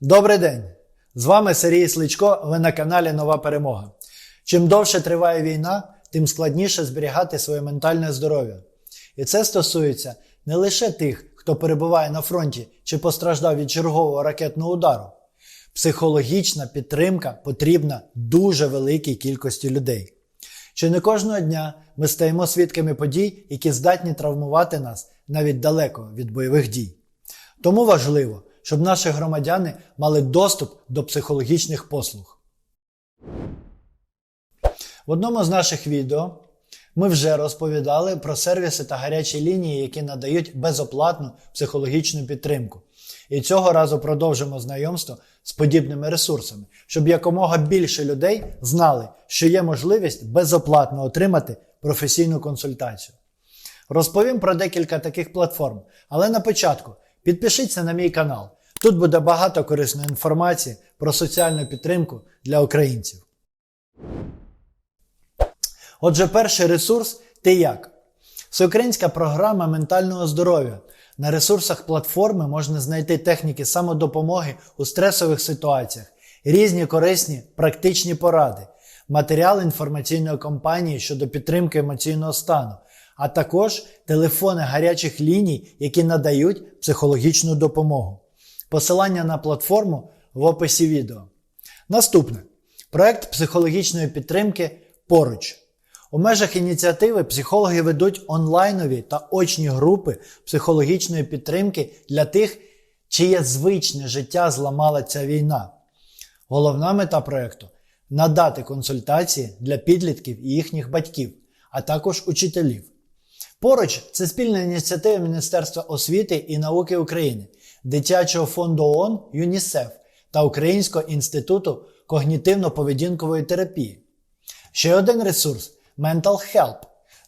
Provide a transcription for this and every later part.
Добрий день! З вами Сергій Сличко, ви на каналі Нова Перемога. Чим довше триває війна, тим складніше зберігати своє ментальне здоров'я. І це стосується не лише тих, хто перебуває на фронті чи постраждав від чергового ракетного удару. Психологічна підтримка потрібна дуже великій кількості людей. Чи не кожного дня ми стаємо свідками подій, які здатні травмувати нас навіть далеко від бойових дій. Тому важливо, щоб наші громадяни мали доступ до психологічних послуг. В одному з наших відео ми вже розповідали про сервіси та гарячі лінії, які надають безоплатну психологічну підтримку. І цього разу продовжимо знайомство з подібними ресурсами, щоб якомога більше людей знали, що є можливість безоплатно отримати професійну консультацію. Розповім про декілька таких платформ, але на початку підпишіться на мій канал. Тут буде багато корисної інформації про соціальну підтримку для українців. Отже, перший ресурс ти як? Всеукраїнська програма ментального здоров'я. На ресурсах платформи можна знайти техніки самодопомоги у стресових ситуаціях, різні корисні практичні поради, матеріал інформаційної кампанії щодо підтримки емоційного стану, а також телефони гарячих ліній, які надають психологічну допомогу. Посилання на платформу в описі відео. Наступне проект психологічної підтримки поруч. У межах ініціативи психологи ведуть онлайнові та очні групи психологічної підтримки для тих, чиє звичне життя зламала ця війна. Головна мета проекту надати консультації для підлітків і їхніх батьків, а також учителів. Поруч це спільна ініціатива Міністерства освіти і науки України, Дитячого фонду ООН ЮНІСЕФ та Українського інституту когнітивно-поведінкової терапії. Ще один ресурс Mental Help.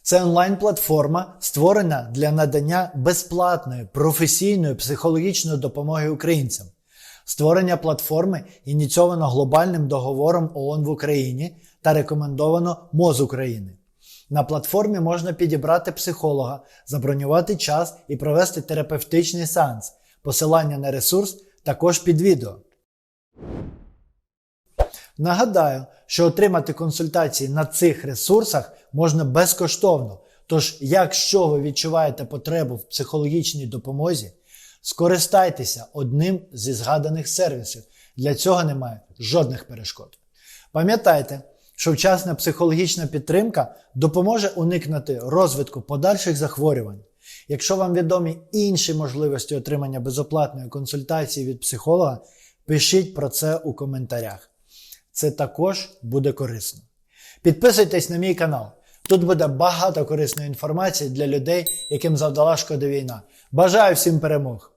Це онлайн-платформа, створена для надання безплатної професійної психологічної допомоги українцям. Створення платформи ініційовано глобальним договором ООН в Україні та рекомендовано МОЗ України. На платформі можна підібрати психолога, забронювати час і провести терапевтичний сеанс. Посилання на ресурс також під відео. Нагадаю, що отримати консультації на цих ресурсах можна безкоштовно. Тож, якщо ви відчуваєте потребу в психологічній допомозі, скористайтеся одним зі згаданих сервісів. Для цього немає жодних перешкод. Пам'ятайте, що вчасна психологічна підтримка допоможе уникнути розвитку подальших захворювань. Якщо вам відомі інші можливості отримання безоплатної консультації від психолога, пишіть про це у коментарях. Це також буде корисно. Підписуйтесь на мій канал. Тут буде багато корисної інформації для людей, яким завдала шкода війна. Бажаю всім перемог!